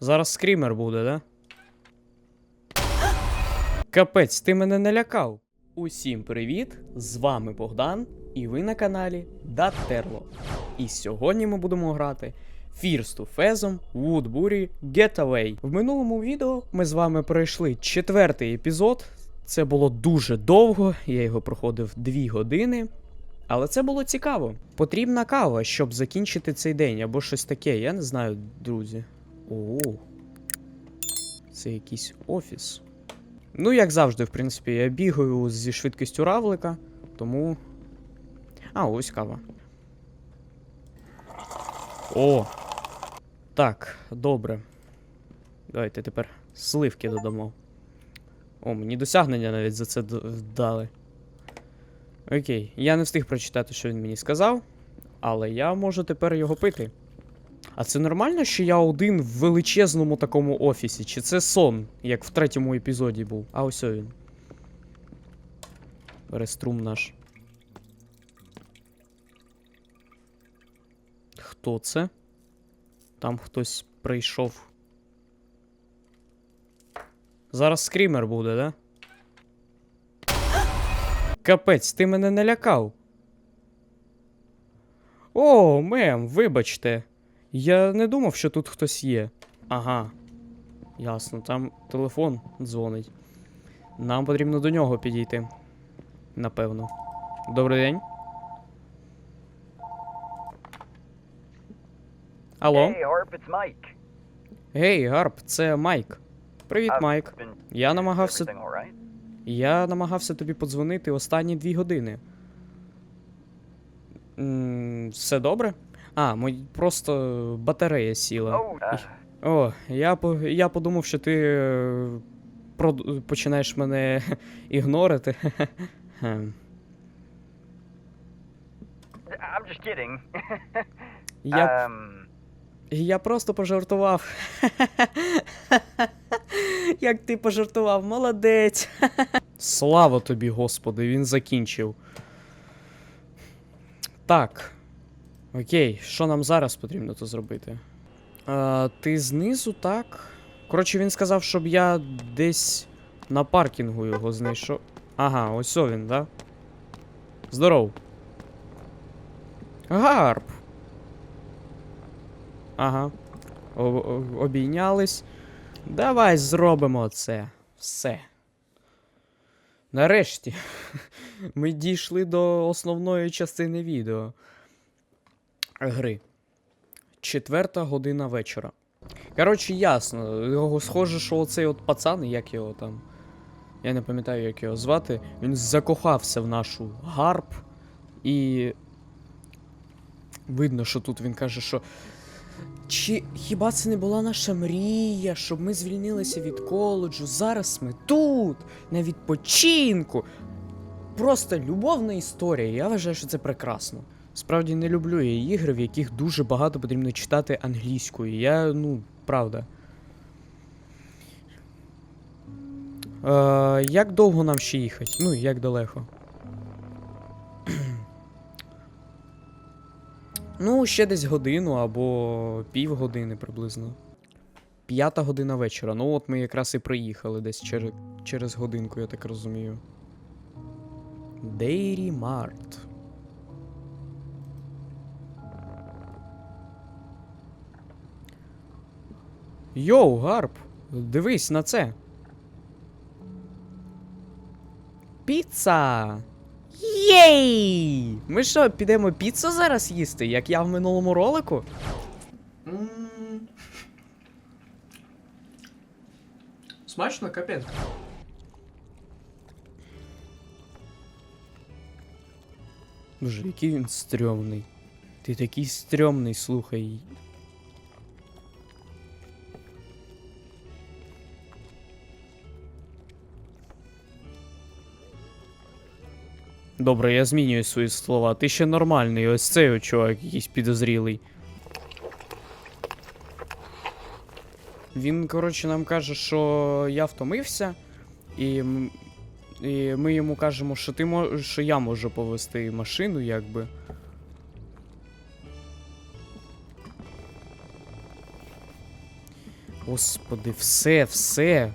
Зараз скрімер буде, да? Капець, ти мене не лякав. Усім привіт! З вами Богдан, і ви на каналі Даттерло. І сьогодні ми будемо грати to Phasm Woodbury Getaway. В минулому відео ми з вами пройшли четвертий епізод. Це було дуже довго, я його проходив 2 години. Але це було цікаво. Потрібна кава, щоб закінчити цей день, або щось таке, я не знаю, друзі. О, це якийсь офіс. Ну, як завжди, в принципі, я бігаю зі швидкістю равлика, тому. А, ось кава. О! Так, добре. Давайте тепер сливки додамо. О, мені досягнення навіть за це дали. Окей, я не встиг прочитати, що він мені сказав, але я можу тепер його пити. А це нормально, що я один в величезному такому офісі? Чи це сон, як в третьому епізоді був? А ось він. Реструм наш. Хто це? Там хтось прийшов. Зараз скрімер буде, да? Капець, ти мене не лякав. О, мем, вибачте. Я не думав, що тут хтось є. Ага. Ясно, там телефон дзвонить. Нам потрібно до нього підійти. Напевно. Добрий день. Алло. Hey, Harp, it's Гей, Гарп, це Майк. Привіт, I've Майк. Been Я намагався. right? Я намагався тобі подзвонити останні дві години. М, все добре? А, мой, просто батарея сіла. О, я, я подумав, що ти прод- починаєш мене ігнорити. I'm just kidding. Я, um, я просто пожартував. Як ти пожартував, молодець. Слава тобі, Господи, він закінчив. Так. Окей, що нам зараз потрібно то зробити? А, ти знизу, так? Коротше, він сказав, щоб я десь на паркінгу його знайшов. Ага, ось він, да? Здоров. Гарп. Ага. Обійнялись. Давай зробимо це. Все. Нарешті. Ми дійшли до основної частини відео. Гри. Четверта година вечора. Коротше, ясно. Його схоже, що оцей от пацан, як його там. Я не пам'ятаю, як його звати. Він закохався в нашу гарп. І. Видно, що тут він каже, що. Чи хіба це не була наша мрія, щоб ми звільнилися від коледжу? Зараз ми тут, на відпочинку. Просто любовна історія. Я вважаю, що це прекрасно. Справді не люблю я ігри, в яких дуже багато потрібно читати англійською. Я, ну, правда. Е, як довго нам ще їхати? Ну, як далеко? Ну, ще десь годину або півгодини приблизно. П'ята година вечора. Ну, от ми якраз і приїхали десь через, через годинку, я так розумію. Дейрі Март. Йоу, Гарп, дивись на це. Піца! Єй! Ми що, підемо піцу зараз їсти, як я в минулому ролику? Смачно, капець. Боже, який він стрьомний. Ти такий стрьомний, слухай. Добре, я змінюю свої слова. Ти ще нормальний, ось цей от чувак якийсь підозрілий. Він, коротше, нам каже, що я втомився, і, і ми йому кажемо, що ти мо- що я можу повести машину, якби. Господи, все, все.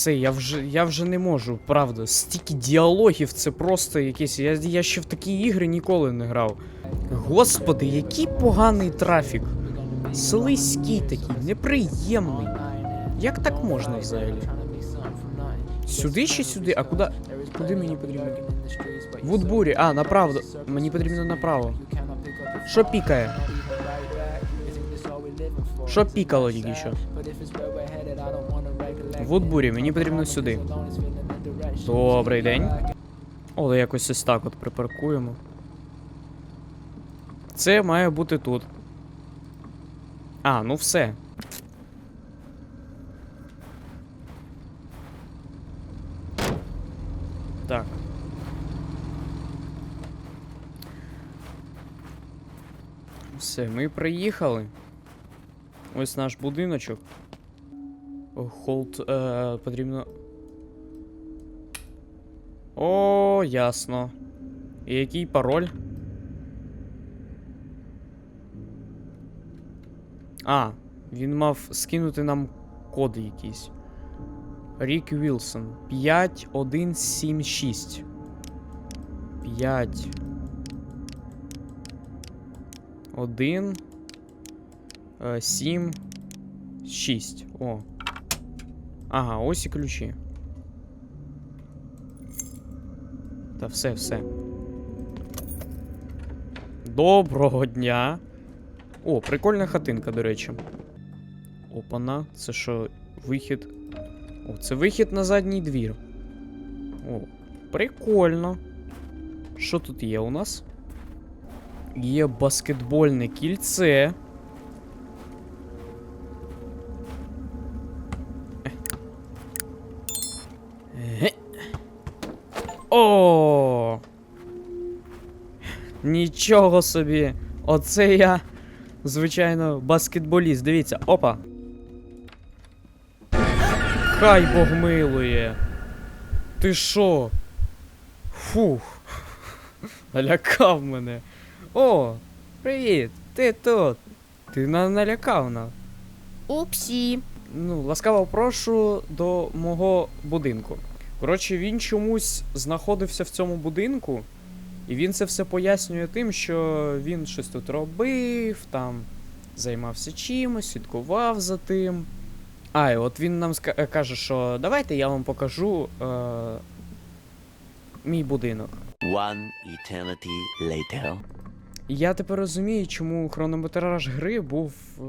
Все, я вже, я вже не можу, правда. Стільки діалогів, це просто якісь. Я, я ще в такі ігри ніколи не грав. Господи, який поганий трафік. Слизький такий, неприємний. Як так можна взагалі? Сюди чи сюди? А куди? Куди мені потрібно? Вудбурі, а, направо. Мені потрібно направо. Що пікає? Що пікало тільки що? Вудбурі, мені потрібно сюди. Добрий день. О, якось ось так от припаркуємо. Це має бути тут. А, ну все. Так. Все, ми приїхали. Ось наш будиночок. Холд е, потрібно. О, ясно. І який пароль? А, він мав скинути нам коди якісь. Рік Вілсон. 5176. 5. 1. 7. 6. О. Ага, ось і ключі. Та все, все. Доброго дня. О, прикольна хатинка, до речі. Опана, це що, вихід. О, це вихід на задній двір. О, прикольно. Що тут є у нас? Є баскетбольне кільце. О! Нічого собі. Оце я, звичайно, баскетболіст. Дивіться, опа. Хай Бог милує. Ти що? Фух. Налякав мене. О, привіт, ти тут. Ти на налякав нас. Упсі. Ну, ласкаво прошу до мого будинку. Коротше, він чомусь знаходився в цьому будинку, і він це все пояснює тим, що він щось тут робив, там займався чимось, слідкував за тим. А, і от він нам е, каже, що давайте я вам покажу е- мій будинок. One eternity later. І я тепер розумію, чому хронометраж гри був е,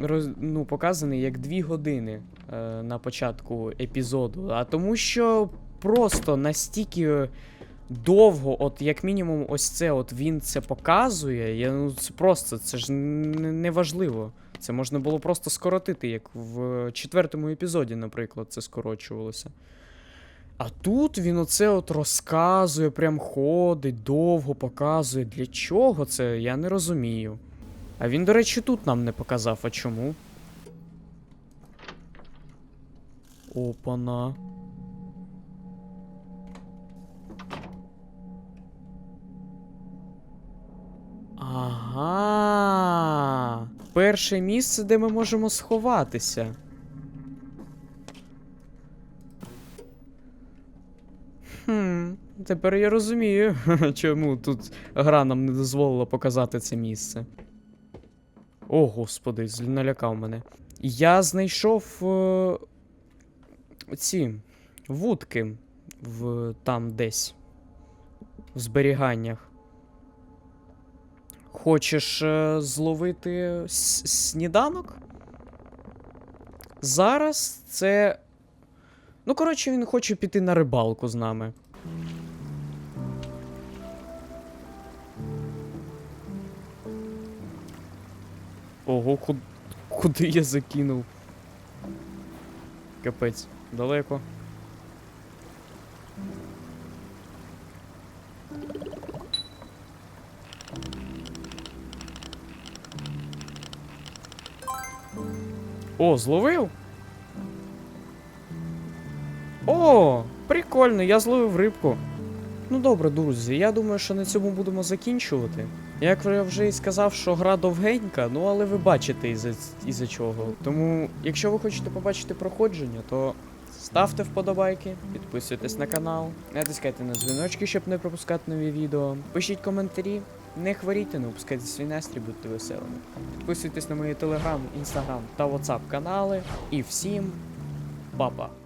роз, ну, показаний як 2 години е, на початку епізоду. А тому що просто настільки довго, от як мінімум, ось це от він це показує. Я, ну, це просто, це ж неважливо. Це можна було просто скоротити, як в четвертому епізоді, наприклад, це скорочувалося. А тут він оце от розказує, прям ходить, довго показує. Для чого це, я не розумію. А він, до речі, тут нам не показав, а чому? Опана. Ага. Перше місце, де ми можемо сховатися. Хм, тепер я розумію, чому тут гра нам не дозволила показати це місце. О, господи, налякав мене. Я знайшов е, ці вудки в там десь. В зберіганнях. Хочеш е, зловити сніданок? Зараз це. Ну, коротше, він хоче піти на рибалку з нами. Ого, ку- куди я закинув? Капець, далеко. О, зловив? О, прикольно, я зловив рибку. Ну добре, друзі, я думаю, що на цьому будемо закінчувати. Як я вже і сказав, що гра довгенька, ну але ви бачите із-за, із-за чого. Тому, якщо ви хочете побачити проходження, то ставте вподобайки, підписуйтесь на канал, натискайте на дзвіночки, щоб не пропускати нові відео. Пишіть коментарі, не хворійте, не опускайте свій настрій, будьте веселими. Підписуйтесь на мої телеграм, інстаграм та ватсап канали. І всім па-па!